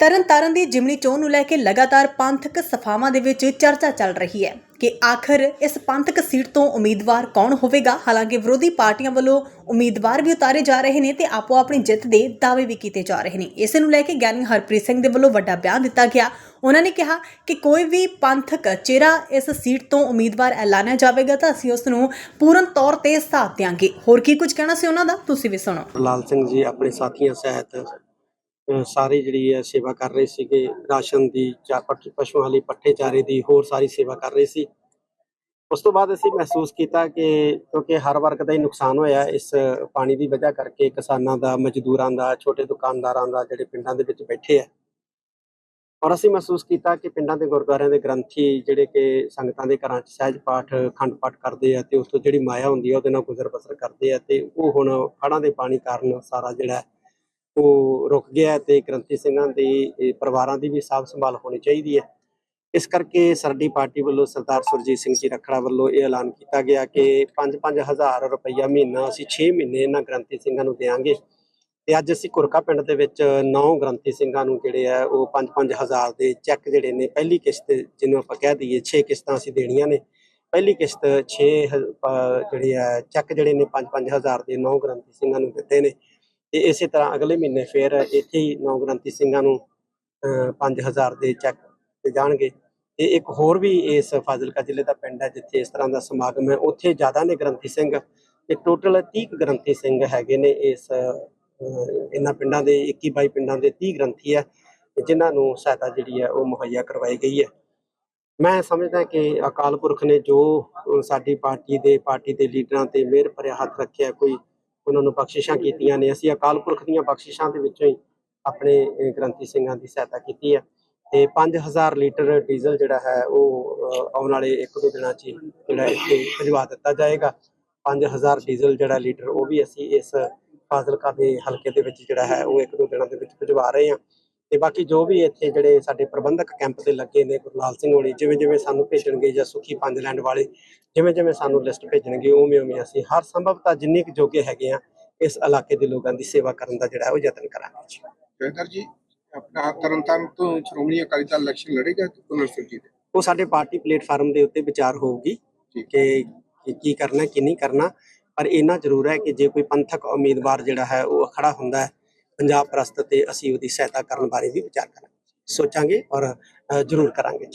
ਤਰਨਤਾਰਨ ਦੀ ਜਿਮਨੀ ਚੋਣ ਨੂੰ ਲੈ ਕੇ ਲਗਾਤਾਰ ਪੰਥਕ ਸਫਾਵਾਂ ਦੇ ਵਿੱਚ ਚਰਚਾ ਚੱਲ ਰਹੀ ਹੈ ਕਿ ਆਖਰ ਇਸ ਪੰਥਕ ਸੀਟ ਤੋਂ ਉਮੀਦਵਾਰ ਕੌਣ ਹੋਵੇਗਾ? ਹਾਲਾਂਕਿ ਵਿਰੋਧੀ ਪਾਰਟੀਆਂ ਵੱਲੋਂ ਉਮੀਦਵਾਰ ਵੀ ਉਤਾਰੇ ਜਾ ਰਹੇ ਨੇ ਤੇ ਆਪੋ ਆਪਣੀ ਜਿੱਤ ਦੇ ਦਾਅਵੇ ਵੀ ਕੀਤੇ ਜਾ ਰਹੇ ਨੇ। ਇਸੇ ਨੂੰ ਲੈ ਕੇ ਗਿਆਨੀ ਹਰਪ੍ਰੀਤ ਸਿੰਘ ਦੇ ਵੱਲੋਂ ਵੱਡਾ ਬਿਆਨ ਦਿੱਤਾ ਗਿਆ। ਉਹਨਾਂ ਨੇ ਕਿਹਾ ਕਿ ਕੋਈ ਵੀ ਪੰਥਕ ਚਿਹਰਾ ਇਸ ਸੀਟ ਤੋਂ ਉਮੀਦਵਾਰ ਐਲਾਨਿਆ ਜਾਵੇਗਾ ਤਾਂ ਅਸੀਂ ਉਸ ਨੂੰ ਪੂਰਨ ਤੌਰ ਤੇ ਸਾਥ ਦਿਆਂਗੇ। ਹੋਰ ਕੀ ਕੁਝ ਕਹਿਣਾ ਸੀ ਉਹਨਾਂ ਦਾ? ਤੁਸੀਂ ਵੀ ਸੁਣੋ। ਲਾਲ ਸਿੰਘ ਜੀ, ਆਪਣੇ ਸਾਥੀਆਂ ਸਹਿਤ ਸਾਰੀ ਜਿਹੜੀ ਹੈ ਸੇਵਾ ਕਰ ਰਹੇ ਸੀਗੇ, ਰਾਸ਼ਨ ਦੀ ਚਾ- ਪਟ- ਪਸ਼ੂਆਂ ਲਈ ਪੱਠੇ ਚਾਰੇ ਦੀ, ਹੋਰ ਸਾਰੀ ਸੇਵਾ ਕਰ ਰਹੇ ਸੀ। ਉਸ ਤੋਂ ਬਾਅਦ ਅਸੀਂ ਮਹਿਸੂਸ ਕੀਤਾ ਕਿ ਕਿਉਂਕਿ ਹਰ ਵਰਗ ਦਾ ਹੀ ਨੁਕਸਾਨ ਹੋਇਆ, ਇਸ ਪਾਣੀ ਦੀ ਵਜ੍ਹਾ ਕਰਕੇ ਕਿਸਾਨਾਂ ਦਾ, ਮਜ਼ਦੂਰਾਂ ਦਾ, ਛੋਟੇ ਦੁਕਾਨਦਾਰਾਂ ਦਾ, ਜਿਹੜੇ ਪਿੰਡਾਂ ਦੇ ਵਿੱਚ ਬੈਠੇ ਆ। ਔਰ ਅਸੀਂ ਮਹਿਸੂਸ ਕੀਤਾ ਕਿ ਪਿੰਡਾਂ ਦੇ ਗੁਰਦੁਆਰਿਆਂ ਦੇ ਗ੍ਰੰਥੀ ਜਿਹੜੇ ਕਿ ਸੰਗਤਾਂ ਦੇ ਘਰਾਂ 'ਚ ਸਹਿਜ ਪਾਠ ਖੰਡ ਪਾਠ ਕਰਦੇ ਆ ਤੇ ਉਸ ਤੋਂ ਜਿਹੜੀ ਮਾਇਆ ਹੁੰਦੀ ਆ, ਉਹਦੇ ਨਾਲ ਗੁਜ਼ਰ ਬਸਰ ਕਰਦੇ ਆ ਤੇ ਉਹ ਹੁਣ ਹੜ੍ਹਾਂ ਦੇ ਪਾਣੀ ਕਾਰਨ ਸਾਰਾ ਜਿਹੜਾ ਉਹ ਰੁਕ ਗਿਆ ਹੈ ਤੇ ਗ੍ਰੰਥੀ ਸਿੰਘਾਂ ਦੀ ਪਰਿਵਾਰਾਂ ਦੀ ਵੀ ਸਾਂਭ ਸੰਭਾਲ ਹੋਣੀ ਚਾਹੀਦੀ ਹੈ। ਇਸ ਕਰਕੇ ਸਾਡੀ ਪਾਰਟੀ ਵੱਲੋਂ ਸਰਦਾਰ ਸੁਰਜੀਤ ਸਿੰਘ ਜੀ ਰੱਖੜਾ ਵੱਲੋਂ ਇਹ ਐਲਾਨ ਕੀਤਾ ਗਿਆ ਕਿ 5-5000 ਰੁਪਈਆ ਮਹੀਨਾ ਅਸੀਂ 6 ਮਹੀਨੇ ਇਹਨਾਂ ਗ੍ਰੰਥੀ ਸਿੰਘਾਂ ਨੂੰ ਦੇਵਾਂਗੇ। ਤੇ ਅੱਜ ਅਸੀਂ ਕੁਰਕਾ ਪਿੰਡ ਦੇ ਵਿੱਚ 9 ਗ੍ਰੰਥੀ ਸਿੰਘਾਂ ਨੂੰ ਜਿਹੜੇ ਆ, ਉਹ 5-5000 ਦੇ ਚੈੱਕ ਜਿਹੜੇ ਨੇ, ਪਹਿਲੀ ਕਿਸ਼ਤ ਜਿਹਨੂੰ ਆਪਾਂ ਕਹਿ ਦਈਏ 6 ਕਿਸ਼ਤਾਂ ਅਸੀਂ ਦੇਣੀਆਂ ਨੇ। ਪਹਿਲੀ ਕਿਸ਼ਤ 6 ਜਿਹੜੇ ਆ, ਚੈੱਕ ਜਿਹੜੇ ਨੇ 5-5000 ਦੇ 9 ਗ੍ਰੰਥੀ ਸਿੰਘਾਂ ਨੂੰ ਦਿੱਤੇ ਨੇ। ਤੇ ਇਸੇ ਤਰ੍ਹਾਂ ਅਗਲੇ ਮਹੀਨੇ ਫਿਰ ਇੱਥੇ ਹੀ ਨੌ ਗ੍ਰੰਥੀ ਸਿੰਘਾਂ ਨੂੰ ਅਹ, 5000 ਦੇ ਚੈੱਕ ਤੇ ਜਾਣਗੇ। ਤੇ ਇੱਕ ਹੋਰ ਵੀ ਇਸ ਫਾਜ਼ਿਲਕਾ ਜ਼ਿਲ੍ਹੇ ਦਾ ਪਿੰਡ ਹੈ ਜਿੱਥੇ ਇਸ ਤਰ੍ਹਾਂ ਦਾ ਸਮਾਗਮ ਹੈ ਉੱਥੇ ਜ਼ਿਆਦਾ ਨੇ ਗ੍ਰੰਥੀ ਸਿੰਘ ਤੇ ਟੋਟਲ 30 ਕੁ ਗ੍ਰੰਥੀ ਸਿੰਘ ਹੈਗੇ ਨੇ ਇਸ ਇਹਨਾਂ ਪਿੰਡਾਂ ਦੇ 21 22 ਪਿੰਡਾਂ ਦੇ 30 ਗ੍ਰੰਥੀ ਹੈ ਤੇ ਜਿਨ੍ਹਾਂ ਨੂੰ ਸਹਾਇਤਾ ਜਿਹੜੀ ਹੈ ਉਹ ਮੁਹੱਈਆ ਕਰਵਾਈ ਗਈ ਹੈ। ਮੈਂ ਸਮਝਦਾ ਕਿ ਅਕਾਲ ਪੁਰਖ ਨੇ ਜੋ ਸਾਡੀ ਪਾਰਟੀ ਦੇ ਪਾਰਟੀ ਦੇ ਲੀਡਰਾਂ ਤੇ ਮਿਹਰ ਭਰਿਆ ਹੱਥ ਰੱਖਿਆ ਕੋਈ ਉਹਨਾਂ ਨੂੰ ਬਖਸ਼ਿਸ਼ਾਂ ਕੀਤੀਆਂ ਨੇ। ਅਸੀਂ ਅਕਾਲ ਪੁਰਖ ਦੀਆਂ ਬਖਸ਼ਿਸ਼ਾਂ ਦੇ ਵਿੱਚੋਂ ਹੀ ਆਪਣੇ ਗ੍ਰੰਥੀ ਸਿੰਘਾਂ ਦੀ ਸਹਾਇਤਾ ਕੀਤੀ ਹੈ ਤੇ 5000 ਲੀਟਰ ਡੀਜ਼ਲ ਜਿਹੜਾ ਹੈ, ਉਹ ਆਉਣ ਵਾਲੇ ਇੱਕ ਦੋ ਦਿਨਾਂ 'ਚ ਹੀ ਜਿਹੜਾ ਇੱਥੇ ਭਿਜਵਾ ਦਿੱਤਾ ਜਾਏਗਾ। 5000 ਡੀਜ਼ਲ ਜਿਹੜਾ ਲੀਟਰ, ਉਹ ਵੀ ਅਸੀਂ ਇਸ ਫਾਜ਼ਿਲਕਾ ਦੇ ਹਲਕੇ ਦੇ ਵਿੱਚ ਜਿਹੜਾ ਹੈ, ਉਹ ਇੱਕ ਦੋ ਦਿਨਾਂ ਦੇ ਵਿੱਚ ਭਿਜਵਾ ਰਹੇ ਹਾਂ। ਤੇ ਬਾਕੀ ਜੋ ਵੀ ਇੱਥੇ ਜਿਹੜੇ ਸਾਡੇ ਪ੍ਰਬੰਧਕ ਕੈਂਪ ਤੇ ਲੱਗੇ ਨੇ ਗੁਰਲਾਲ ਸਿੰਘ ਹੋਣੀ ਜਿਵੇਂ ਜਿਵੇਂ ਸਾਨੂੰ ਭੇਜਣਗੇ ਜਾਂ ਸੁਖੀ ਪੰਜ ਲੈਂਡ ਵਾਲੇ ਜਿਵੇਂ ਜਿਵੇਂ ਸਾਨੂੰ ਲਿਸਟ ਭੇਜਣਗੇ ਉਵੇਂ ਉਵੇਂ ਅਸੀਂ ਹਰ ਸੰਭਵਤਾ ਜਿੰਨੀ ਕੁ ਜੋਗੇ ਹੈਗੇ ਆ ਇਸ ਇਲਾਕੇ ਦੇ ਲੋਕਾਂ ਦੀ ਸੇਵਾ ਕਰਨ ਦਾ ਜਿਹੜਾ ਉਹ ਯਤਨ ਕਰਾਂਗੇ ਜੀ ਜੈਦਰ ਜੀ ਆਪਣਾ ਤਰਨਤਾਰਨ ਤੋਂ ਸ਼੍ਰੋਮਣੀ ਅਕਾਲੀ ਦਲ ਇਲੈਕਸ਼ਨ ਲੜੇਗਾ ਪੁਨਰ ਸੁਰਜੀਤ ਉਹ ਸਾਡੇ ਪਾਰਟੀ ਪਲੇਟਫਾਰਮ ਦੇ ਉੱਤੇ ਵਿਚਾਰ ਹੋਊਗੀ। ਕਿ ਕਿ ਕਰਨਾ ਕੀ ਨਹੀਂ ਕਰਨਾ ਪਰ ਇੰਨਾ ਜ਼ਰੂਰ ਹੈ ਕਿ ਜੇ ਕੋਈ ਪੰਥਕ ਉਮੀਦਵਾਰ ਜਿਹੜਾ ਹੈ ਉਹ ਖੜਾ ਹੁੰਦਾ ਹੈ ਪੰਜਾਬ ਪ੍ਰਸਤ ਤੇ ਅਸੀਂ ਉਹਦੀ ਸਹਾਇਤਾ ਕਰਨ ਬਾਰੇ ਵੀ ਵਿਚਾਰ ਕਰਾਂਗੇ। ਸੋਚਾਂਗੇ ਔਰ ਜ਼ਰੂਰ ਕਰਾਂਗੇ। ਜੀ